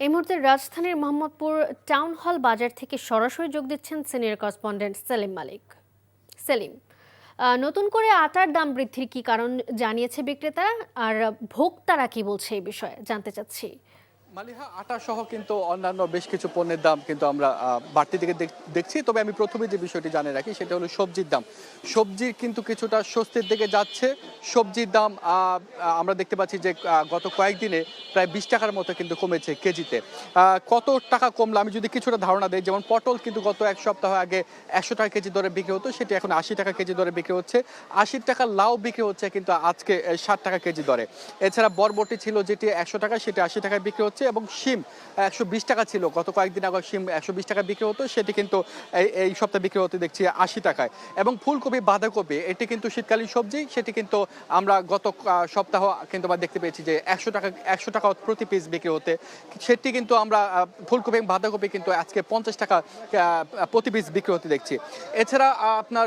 এই মুহূর্তে রাজধানীর মোহাম্মদপুর টাউন হল বাজার থেকে সরাসরি যোগ দিচ্ছেন সিনিয়র করেসপন্ডেন্ট সেলিম মালিক। সেলিম নতুন করে আটার দাম বৃদ্ধির কি কারণ জানিয়েছে বিক্রেতা? আর ভোক্তারা কি বলছে এই বিষয়ে জানতে চাচ্ছি। মালিহা আটা সহ কিন্তু অন্যান্য বেশ কিছু পণ্যের দাম কিন্তু আমরা বাড়তি দিকে দেখছি। তবে আমি প্রথমে যে বিষয়টি জানিয়ে রাখি, সেটা হলো সবজির দাম। সবজির কিন্তু কিছুটা স্বস্তির দিকে যাচ্ছে। সবজির দাম আমরা দেখতে পাচ্ছি যে গত কয়েকদিনে প্রায় বিশ টাকার মতো কিন্তু কমেছে কেজিতে। কত টাকা কমলো? আমি যদি কিছুটা ধারণা দিই, যেমন পটল কিন্তু গত এক সপ্তাহ আগে একশো টাকা কেজি দরে বিক্রি হতো, সেটি এখন আশি টাকা কেজি দরে বিক্রি হচ্ছে। আশি টাকা লাউ বিক্রি হচ্ছে কিন্তু আজকে ষাট টাকা কেজি দরে। এছাড়া বরবটি ছিল যেটি একশো টাকা, সেটি আশি টাকায় বিক্রি হচ্ছে। এবং শিম একশো বিশ টাকা ছিল। গত কয়েকদিন আগে শিম একশো বিশ টাকা বিক্রি হতো, সেটি কিন্তু এই সপ্তাহে বিক্রি হতে দেখছি আশি টাকায়। এবং ফুলকপি, বাঁধাকপি, এটি কিন্তু শীতকালীন সবজি, সেটি কিন্তু আমরা গত সপ্তাহ কিন্তু আমরা দেখতে পেয়েছি যে একশো টাকা একশো টাকা প্রতি পিস বিক্রি হতে। সেটি কিন্তু আমরা ফুলকপি এবং বাঁধাকপি কিন্তু আজকে পঞ্চাশ টাকা প্রতি পিস বিক্রি হতে দেখছি। এছাড়া আপনার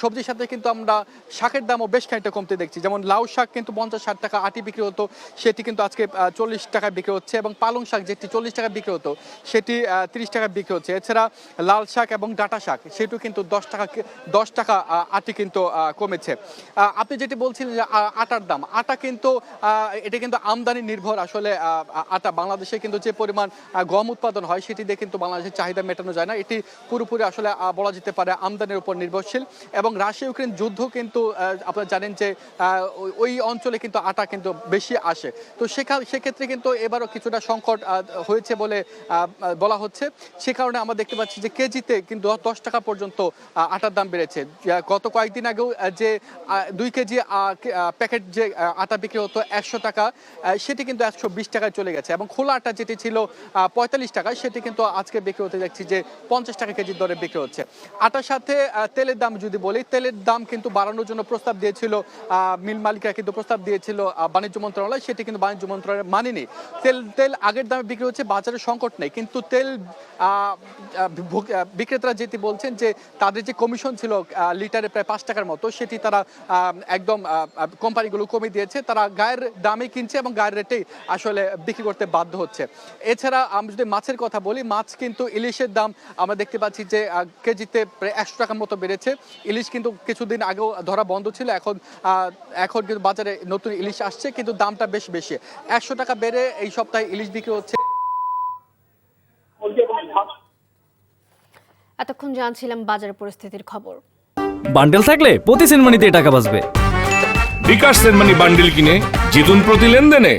সবজির সাথে কিন্তু আমরা শাকের দামও বেশ খানিকটা কমতে দেখছি। যেমন লাউ শাক কিন্তু পঞ্চাশ ষাট টাকা, আটি বিক্রি হতো, সেটি কিন্তু আজকে চল্লিশ টাকায় বিক্রি হচ্ছে এবং পালং শাক যেটি চল্লিশ টাকা বিক্রি হতো, সেটি তিরিশ টাকা বিক্রি হচ্ছে। এছাড়া লাল শাক এবং ডাটা শাক, সেটিও কিন্তু দশ টাকা দশ টাকা আটি কিন্তু কমেছে। আপনি যেটি বলছিলেন যে আটার দাম, আটা কিন্তু এটা কিন্তু আমদানি নির্ভর আসলে আটা। বাংলাদেশে কিন্তু যে পরিমাণ গম উৎপাদন হয়, সেটি দিয়ে কিন্তু বাংলাদেশের চাহিদা মেটানো যায় না। এটি পুরোপুরি আসলে বলা যেতে পারে আমদানির উপর নির্ভরশীল এবং রাশিয়া ইউক্রেন যুদ্ধ কিন্তু আপনারা জানেন যে ওই অঞ্চলে কিন্তু আটা কিন্তু বেশি আসে। তো সেখানে, সেক্ষেত্রে কিন্তু এবারও কিছুটা সংকট হয়েছে বলে বলা হচ্ছে। সে কারণে আমরা দেখতে পাচ্ছি যে কেজিতে কিন্তু দশ টাকা পর্যন্ত আটার দাম বেড়েছে। গত কয়েকদিন আগেও যে দুই কেজি প্যাকেট যে আটা বিক্রি হতো একশো টাকা সেটি কিন্তু একশো বিশ টাকায় চলে গেছে। এবং খোলা আটা যেটি ছিল পঁয়তাল্লিশ টাকা, সেটি কিন্তু আজকে বিক্রি হতে দেখছি যে পঞ্চাশ টাকা কেজির দরে বিক্রি হচ্ছে। আটার সাথে তেলের দাম যদি বলি, তেলের দাম কিন্তু বাড়ানোর জন্য প্রস্তাব দিয়েছিল মিল মালিকরা কিন্তু প্রস্তাব দিয়েছিল বাণিজ্য মন্ত্রণালয়। সেটি কিন্তু বাণিজ্য মন্ত্রণালয় মানেনি। তেল তেল আগের দামে বিক্রি হচ্ছে, বাজারে সংকট নেই। কিন্তু তেল বিক্রেতারা যেটি বলছেন যে, তাদের যে কমিশন ছিল লিটারে প্রায় পাঁচ টাকার মতো, সেটি তারা একদম কোম্পানিগুলো কমিয়ে দিয়েছে। তারা গায়ের দামে কিনছে এবং গায়ের রেটেই আসলে বিক্রি করতে বাধ্য হচ্ছে। এছাড়া আমি যদি মাছের কথা বলি, মাছ কিন্তু ইলিশের দাম আমরা দেখতে পাচ্ছি যে কেজিতে প্রায় একশো টাকার মতো বেড়েছে। ইলিশ কিন্তু কিছুদিন আগেও ধরা বন্ধ ছিল, এখন এখন কিন্তু বাজারে নতুন ইলিশ আসছে, কিন্তু দামটা বেশ বেশি। একশো টাকা বেড়ে এই সপ্তাহে ইলিশ বিক্রি হচ্ছে। এতক্ষণ জানছিলাম বাজার পরিস্থিতির খবর। বান্ডেল থাকলে প্রতি সেনমানিতে টাকা বাঁচবে। বিকাশ সেনমানি বান্ডেল কিনে জিতুন প্রতি লেনদেনে।